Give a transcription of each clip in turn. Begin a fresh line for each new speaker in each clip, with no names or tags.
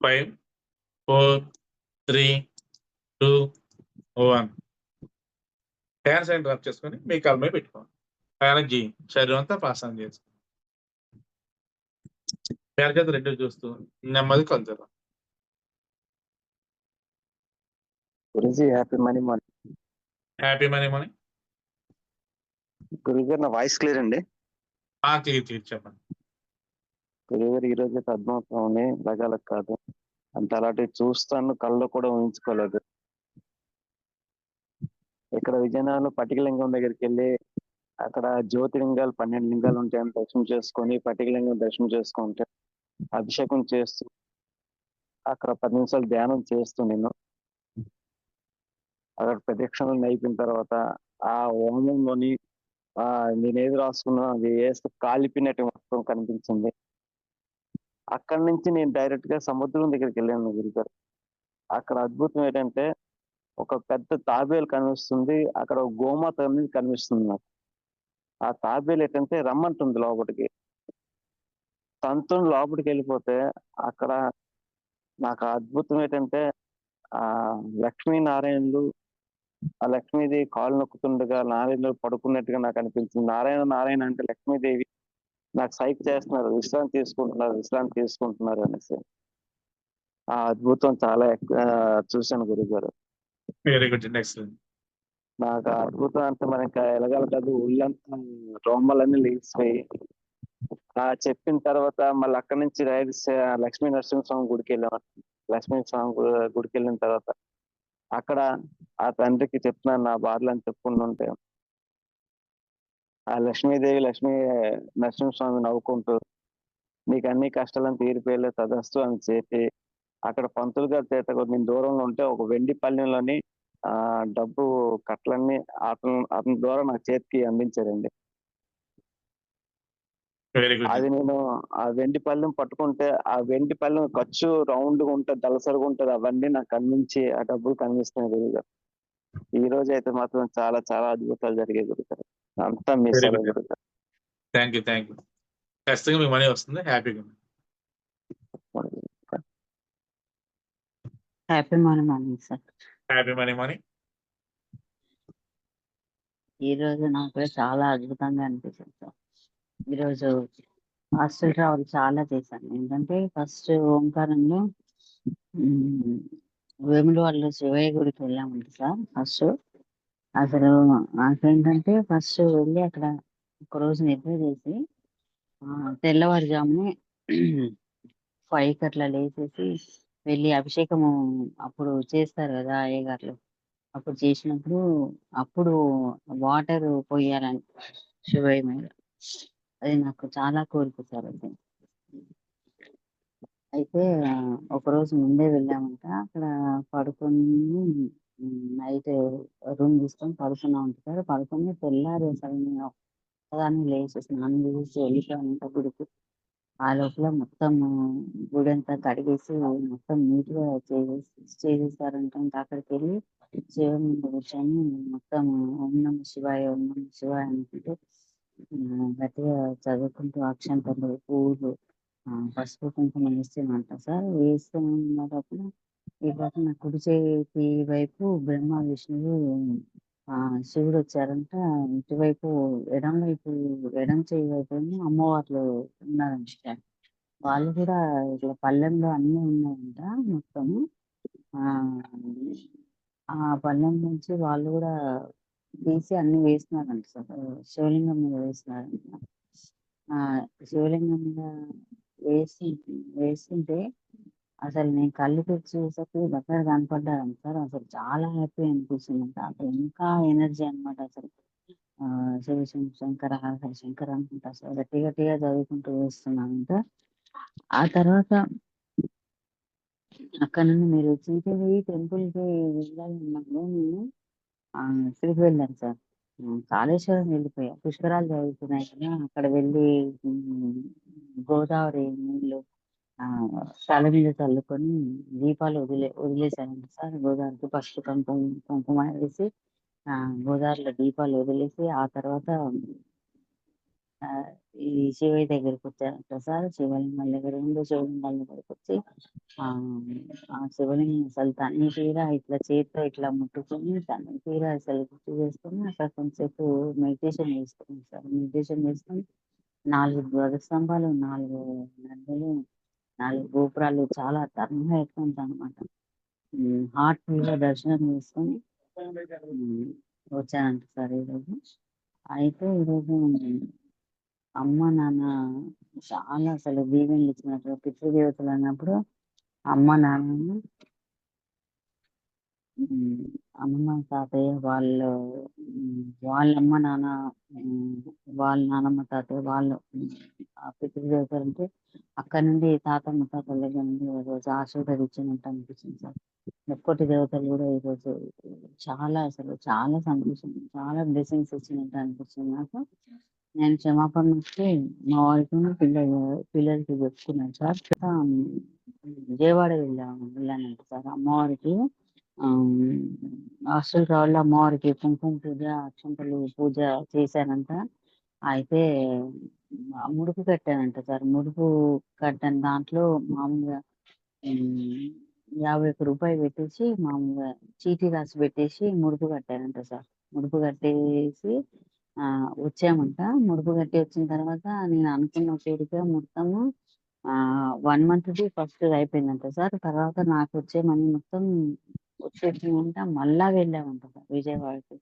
Five four three two one hands and drop చేసుకొని మీ కాలు మీద పెట్టుకోండి. ఎనర్జీ శరీరం అంతా పాస్ ఆన్ చేసుకోండి పేరు చేత రెండు చూస్తూ నెమ్మది
Guruji happy money morning
happy money money
గురువు గారు నా వాయిస్ క్లియర్ అండి?
ఆ క్లియర్ క్లియర్ చెప్పండి.
ఎవరు ఈ రోజు అయితే అద్భుతం లగాలకు కాదు. అంత అలాంటివి చూస్తాను కళ్ళు కూడా ఊహించుకోలేదు. ఇక్కడ విజయనగరంలో పటికలింగం దగ్గరికి వెళ్ళి అక్కడ జ్యోతిలింగాలు పన్నెండు లింగాలు ఉంటాయని దర్శనం చేసుకొని పటికలింగం దర్శనం చేసుకుంటే అభిషేకం చేస్తూ అక్కడ పది నిమిషాలు ధ్యానం చేస్తూ నేను. అక్కడ ప్రదక్షిణలు అయిపోయిన తర్వాత ఆ హోమంలోని ఆ నేను ఏది రాసుకున్నా అది వేస్తే కాలిపినట్టు మొత్తం కనిపించింది. అక్కడి నుంచి నేను డైరెక్ట్గా సముద్రం దగ్గరికి వెళ్ళాను గురుగారు అక్కడ అద్భుతం ఏంటంటే ఒక పెద్ద తాబేలు కనిపిస్తుంది. అక్కడ ఒక గోమాత అనేది కనిపిస్తుంది నాకు. ఆ తాబేలు ఏంటంటే రమ్మంటుంది లోపలికి తంతుని లోపలికి వెళ్ళిపోతే అక్కడ నాకు అద్భుతం ఏంటంటే ఆ లక్ష్మీనారాయణులు ఆ లక్ష్మీదేవి కాలు నొక్కుతుండగా నారాయణులు పడుకున్నట్టుగా నాకు అనిపించింది. నారాయణ నారాయణ అంటే లక్ష్మీదేవి. నాకు సైక్ చేస్తున్నారు విశ్రాంతి తీసుకుంటున్నారు విశ్రాంతి తీసుకుంటున్నారు అనేసి. ఆ అద్భుతం చాలా చూశాను గురువు గారు
వెరీ గుడ్ నెక్స్ట్
నాకు ఆ అద్భుతం అంటే మరి ఇంకా ఎలగల కాదు ఒళ్ళంతా రోమలన్నీ లేచిపోయి ఆ చెప్పిన తర్వాత మళ్ళీ అక్కడి నుంచి రైలు లక్ష్మీ నరసింహస్వామి గుడికి వెళ్ళాం. లక్ష్మీ స్వామి గుడికి వెళ్ళిన తర్వాత అక్కడ ఆ తండ్రికి చెప్తున్నాను నా బాధలు అని చెప్పుకుంటుంటే ఆ లక్ష్మీదేవి లక్ష్మీ నరసింహస్వామి నవ్వుకుంటూ నీకు అన్ని కష్టాలను తీరిపోయలే తదస్తు అని చెప్పి అక్కడ పంతులు గారి చేత నేను దూరంలో ఉంటే ఒక వెండి పల్లెంలోని ఆ డబ్బు కట్టలన్నీ అతను అతని ద్వారా నా చేతికి అందించారండి. అది నేను ఆ వెండి పళ్ళెం పట్టుకుంటే ఆ వెండి పళ్ళెం ఖర్చు రౌండ్గా ఉంటది దళసరిగా ఉంటది అవన్నీ నాకు కనిపించి ఆ డబ్బులు కనిపిస్తున్నాయి. ఈ రోజు అయితే మాత్రం చాలా చాలా అద్భుతాలు జరిగాయి గురుగారు. అంతా మీ
Very
సేవ
good.
గురుగారు.
థ్యాంక్ యూ థ్యాంక్ యూ ఖచ్చితంగా మీ మనీ వస్తుంది. హ్యాపీగా
happy morning morning sir
happy money money
ఈ రోజు నాకు చాలా అద్భుతంగా అనిపించింది సార్ ఈరోజు హాస్టల్ ట్రావెల్ చాలా చేశాను. ఏంటంటే ఫస్ట్ ఓంకారంలో ఉమ్, వాళ్ళు శివయ్య గుడికి వెళ్ళామంట సార్ ఫస్ట్. అసలు నాకేంటంటే ఫస్ట్ వెళ్ళి అక్కడ ఒక రోజు నిద్ర చేసి తెల్లవారుజామునే ఫైవ్కి అట్లా లేచేసి వెళ్ళి అభిషేకము అప్పుడు చేస్తారు కదా అయ్యగారులు అప్పుడు చేసినప్పుడు అప్పుడు వాటర్ పోయాలని శివయ్య మీద. అది నాకు చాలా కోరిక సార్ అది. అయితే ఒకరోజు ఒక రోజు ముందే వెళ్ళామంట. అక్కడ పడుకొని నైట్ రూమ్ తీసుకొని పడుకున్నాం సార్ పడుకొని తెల్లారి అసలు నేను ఒక్కదాన్ని లేచి స్నానం చేసి వెళ్ళిపోయానంట గుడికి. ఆ లోపల మొత్తం గుడి అంతా కడిగేసి మొత్తం నీట్గా చేసేసి చేసేసారంట ఇంకా అక్కడికి వెళ్ళి శివ ముందు కూర్చొని మొత్తం ఓం నమ శివాయ ఓం నమ శివాయ అనుకుంటూ ఆ, గట్టిగా చదువుకుంటూ అక్షంతలు పూలు ఆ, పసుపు కుంకుమ వేస్తేమంట సార్. వేస్తున్నప్పుడు ఈ పక్కన నా కుడి చేతి వైపు బ్రహ్మ విష్ణువు ఆ శివుడు వచ్చారంట ఇటువైపు ఎడం వైపు ఎడం చేయి వైపు అమ్మవార్లు ఉన్నారంట వాళ్ళు కూడా ఇట్లా పళ్ళెంలో అన్ని ఉన్నాయంట మొత్తము ఆ ఆ పళ్ళెం నుంచి వాళ్ళు కూడా తీసి అన్ని వేసినారంట సార్ శివలింగం మీద వేసినారంట ఆ శివలింగం మీద వేసి వేస్తుంటే అసలు నేను కళ్ళు తెచ్చి చూసేసరికి దగ్గర కనపడ్డాను సార్. అసలు చాలా హ్యాపీ అనిపిస్తుంది అంట. ఇంకా ఎనర్జీ అనమాట అసలు. ఆ శివ శంకర హర శంకర అనుకుంటా అసలు గట్టి గట్టిగా చదువుకుంటూ వేస్తున్నానంట ఆ తర్వాత అక్కడ నుండి మీరు చీకటి టెంపుల్కి వెళ్ళాలన్నప్పుడు నేను ఆ ఇక్కడికి వెళ్ళాను సార్. కాళేశ్వరం వెళ్ళిపోయా. పుష్కరాలు జరుగుతున్నాయి కదా అక్కడ వెళ్ళి గోదావరి నీళ్ళు ఆ తల మీద చల్లుకొని దీపాలు వదిలే వదిలేసాను సార్ గోదావరికి పసుపు కుంకుమ కుంకుమ వేసి ఆ గోదావరిలో దీపాలు వదిలేసి ఆ తర్వాత ఈ శివయ్య దగ్గరికొచ్చారంట సార్. శివలింగం దగ్గర ఉండి శివలింగం దగ్గరికి వచ్చి ఆ శివలింగం అసలు తన్ని తీరా ఇట్లా చేతితో ఇట్లా ముట్టుకొని తన్ని తీరా అసలు గుర్తు చేసుకొని అక్కడ కొంచెంసేపు మెడిటేషన్ చేసుకున్నాం సార్. మెడిటేషన్ చేసుకొని 4 ధ్వజస్తంభాలు, నాలుగు నదులు నాలుగు గోపురాలు చాలా తరంగా ఎత్తుకుంటనమాట. హార్ట్ హార్ట్‌ఫుల్‌గా దర్శనం చేసుకొని వచ్చానంట సార్ ఈరోజు. అయితే ఈరోజు అమ్మ, నాన్న చాలా అసలు దీవెనలిచ్చినప్పుడు పితృదేవతలన్నప్పుడు అమ్మ, నాన్న అమ్మమ్మ, తాతయ్య వాళ్ళు వాళ్ళ అమ్మ, నాన్న వాళ్ళ నానమ్మ, తాతయ్య వాళ్ళు పితృదేవతలంటే అక్కడ నుండి తాత, ముత్తాతల దగ్గర నుండి ఈరోజు ఆశీర్వదించినట్టు అనిపించింది సార్. ముక్కోటి దేవతలు కూడా ఈరోజు చాలా అసలు చాలా సంతోషం. చాలా బ్లెస్సింగ్స్ ఇచ్చినట్టు అనిపిస్తుంది నాకు. నేను క్షమాపణలిచ్చి మా వారికి పిల్లలు పిల్లలకి చెప్పుకున్నాను సార్. విజయవాడ వెళ్ళాను వెళ్ళానంట సార్ అమ్మవారికి హాస్టల్ కావాల అమ్మవారికి కుంకుమ పూజ, అక్షంతలు పూజ చేశానంట. అయితే ముడుపు కట్టానంట సార్. ముడుపు కట్టిన దాంట్లో మామూలుగా యాభై ఒక్క రూపాయి పెట్టేసి మామూలుగా చీటీ రాసి పెట్టేసి ముడుపు కట్టానంట సార్. ముడుపు కట్టేసి వచ్చామంట. ముడుపు కట్టి వచ్చిన తర్వాత నేను అనుకున్న పేరుగా మొత్తము వన్ మంత్‌ది ఫస్ట్ అయిపోయిందంట సార్. తర్వాత నాకు వచ్చే మనీ మొత్తం వచ్చేసిందంట. మళ్ళా వెళ్ళామంట సార్ విజయవాడకి.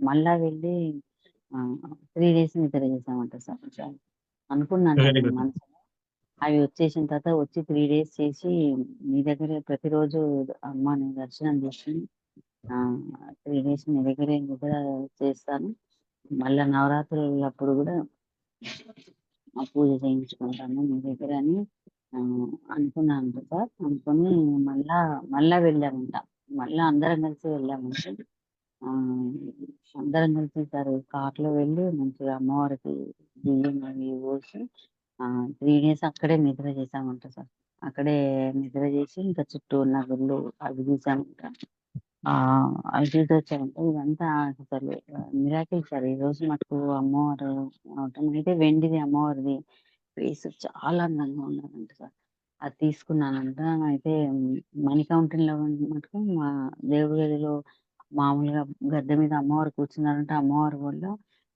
మళ్ళా వెళ్ళి 3 డేస్ నిద్ర చేశామంట సార్. అనుకున్నాను నేను. మనసులో. అవి వచ్చేసిన తర్వాత వచ్చి 3 డేస్ చేసి మీ దగ్గరే ప్రతిరోజు అమ్మని దర్శనం చేసుకొని 3 డేస్ మీ దగ్గరే నిద్ర చేస్తాను. మళ్ళా నవరాత్రులప్పుడు ఆ పూజ చేయించుకుంటాను మీ దగ్గర అని ఆహ్, అనుకున్నానంట సార్. అనుకోని మళ్ళా మళ్ళా వెళ్ళామంట. మళ్ళీ అందరం కలిసి వెళ్ళాము అందరం కలిసి ఈసారి కార్‌లో వెళ్ళి మంచిగా అమ్మవారికి బియ్యం అవి పోసి త్రీ డేస్ అక్కడే నిద్ర చేసామంట సార్. అక్కడే నిద్ర చేసి ఇంకా చుట్టూ ఉన్న గుళ్ళు అవి చూసామంట. అవి చూసొచ్చామంట. ఇదంతా అసలు మిరాకిల్ సార్. ఈరోజు మటుకు అమ్మవారు అవటం అయితే వెండిది అమ్మవారిది ఫేస్ చాలా అందంగా ఉన్నారంట సార్. అది తీసుకున్నానంట. అయితే మనీ కౌంటర్‌లో మటుకు మా దేవుడి గదిలో మామూలుగా గద్దె మీద అమ్మవారు కూర్చున్నారంట. అమ్మవారి ఒళ్ళో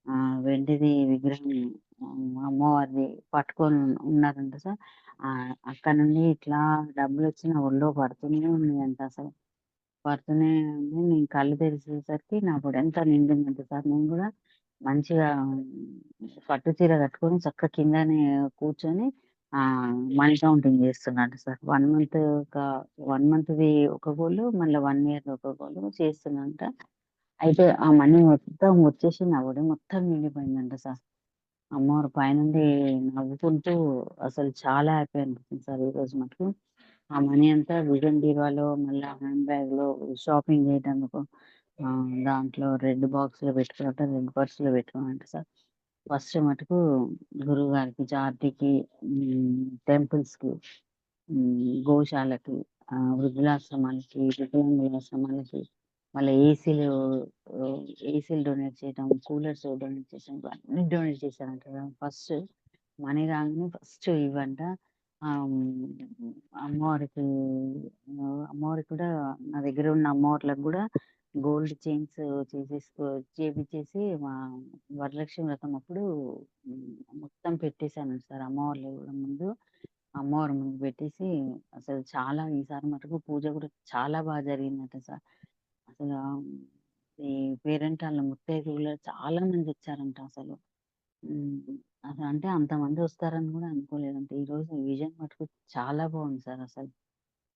ఆహ్, వెండిది విగ్రహం ఆహ్, అమ్మవారిది పట్టుకొని ఉన్నారంట సార్. ఆహ్, అక్కడి నుండి ఇట్లా డబ్బులొచ్చి నా ఒళ్ళో పడుతూనే ఉన్నాయంట అసలు. పడుతూనే ఉంది. నేను కళ్ళు తెరిచేసరికి నా ఎంత నిండిందంట సార్. నేను గూడా మంచిగా పట్టు చీర కట్టుకొని చక్కగా కిందనే కూర్చొని ఆ మనీ కౌంటింగ్ చేస్తున్నాంట సార్. 1 మంత్ ఒక 1 మంత్‌ది ఒక గోలు, మళ్ళా 1 ఇయర్‌ది ఒక గోలు చేస్తున్నానంట. అయితే ఆ మనీ మొత్తం వచ్చేసి నా ఒడి మొత్తం నిండిపోయిందంట సార్. అమ్మవారు పైనుండి నవ్వుకుంటూ అసలు చాలా హ్యాపీ అనిపించింది సార్ ఈరోజు మటుకు. ఆ మనీ అంతా విజన్ బీరువాలో మళ్ళా హ్యాండ్ బ్యాగ్‌లో షాపింగ్ చేయటందుకు ఆహ్, దాంట్లో రెడ్ బాక్స్‌లో పెట్టుకున్నట్ట రెడ్ పర్స్‌లో పెట్టుకున్నానంట సార్. ఫస్ట్ మటుకు గురువు గారికి జాతికి టెంపుల్స్‌కి, కి గోశాలకి, ఆ వృద్ధులాశ్రమాలకి, వికలాంగులాశ్రమాలకి ఆశ్రమాలకి, ఏసీలు ఏసీలు డొనేట్ చేయటం, కూలర్స్ డొనేట్ చేయడం అన్ని డొనేట్ చేశారంట ఫస్ట్ మనీ రాగానే ఫస్ట్ ఇవ్వంట. ఆహ్, అమ్మవారికి అమ్మవారికి కూడా నా దగ్గర ఉన్న అమ్మవార్లకు కూడా గోల్డ్ చైన్స్ చేసేసుకో చేపించేసి మా వరలక్ష్మి వ్రతం అప్పుడు మొత్తం పెట్టేశాను సార్ అమ్మవార్ల ముందు. అమ్మవారి ముందు పెట్టేసి అసలు చాలా ఈసారి మటుకు పూజ కూడా చాలా బాగా జరిగిందంట సార్. అసలు ఈ పేరెంట్ వాళ్ళ ముత్తైదువులు చాలా మంది వచ్చారంట అసలు. అసలు అంటే అంతమంది వస్తారని కూడా అనుకోలేదంట. ఈరోజు విజన్ మటుకు చాలా బాగుంది సార్ అసలు.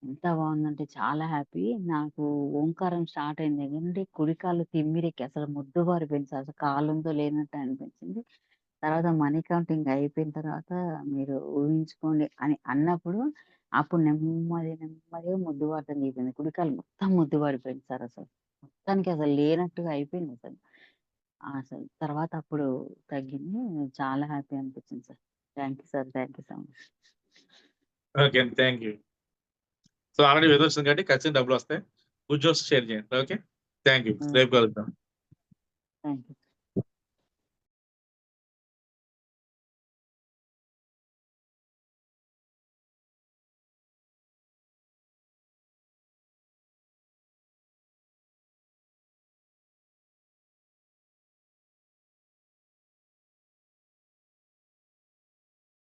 ఎంత బాగుందంటే చాలా హ్యాపీ. నాకు ఓంకారం స్టార్ట్ అయిన దగ్గర నుండి కుడి కాలు తిమ్మిరికి అసలు మొద్దుబారిపోయింది సార్. అసలు కాలుందో లేనట్టు అనిపించింది. తర్వాత మనీ కౌంటింగ్ అయిపోయిన తర్వాత మీరు ఊహించుకోండి అని అన్నప్పుడు అప్పుడు నెమ్మది నెమ్మదిగా మొద్దుబారటం అయిపోయింది. కుడి కాలు మొత్తం మొద్దుబారిపోయింది సార్ అసలు. మొత్తానికి అసలు లేనట్టుగా అయిపోయింది అసలు. అసలు తర్వాత అప్పుడు తగ్గింది. చాలా హ్యాపీ అనిపించింది sir. Thank you sir. Thank you so much.
Okay అండి. యూ. సో ఆల్రెడీ వెదర్ వచ్చింది కాబట్టి ఖచ్చితంగా డబ్బులు వస్తాయి. ఉద్యోగం షేర్ చేయండి. ఓకే థ్యాంక్ యూ రేపు కలుద్దాం.